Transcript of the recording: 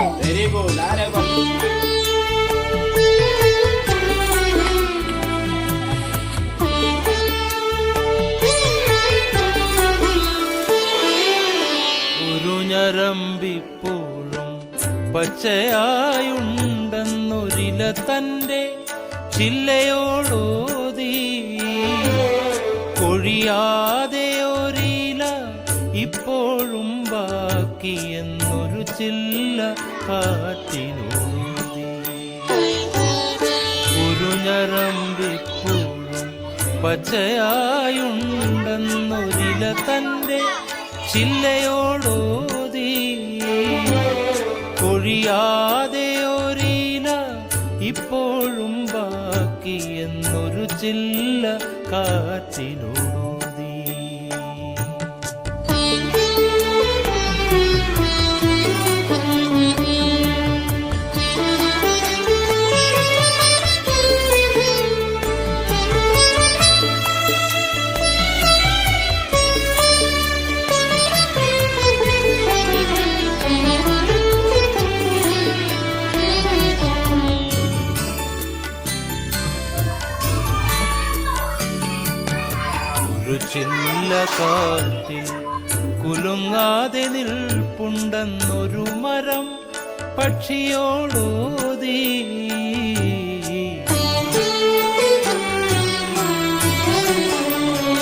Very ഞരമ്പിപ്പോഴും പച്ചയായുണ്ടെന്നൊരില തന്റെ ചില്ലയോടോതി. കൊഴിയാതെ ഒരില ഇപ്പോഴും ബാക്കിയെന്നൊരു ചില്ല കാറ്റിനോതി ഒരു ഞരമ്പിപ്പോഴും പച്ചയായുണ്ടെന്നൊരില തന്റെ ചില്ലയോടോതി. കൊഴിയാതെ ഒരില ഇപ്പോഴും ബാക്കി എന്നൊരു ചില്ല കാറ്റിനോടോതി ഒരു ചില്ല കാറ്റിൽ കുലുങ്ങാതെ നിൽപ്പുണ്ടെന്നൊരു മരം പക്ഷിയോടോതി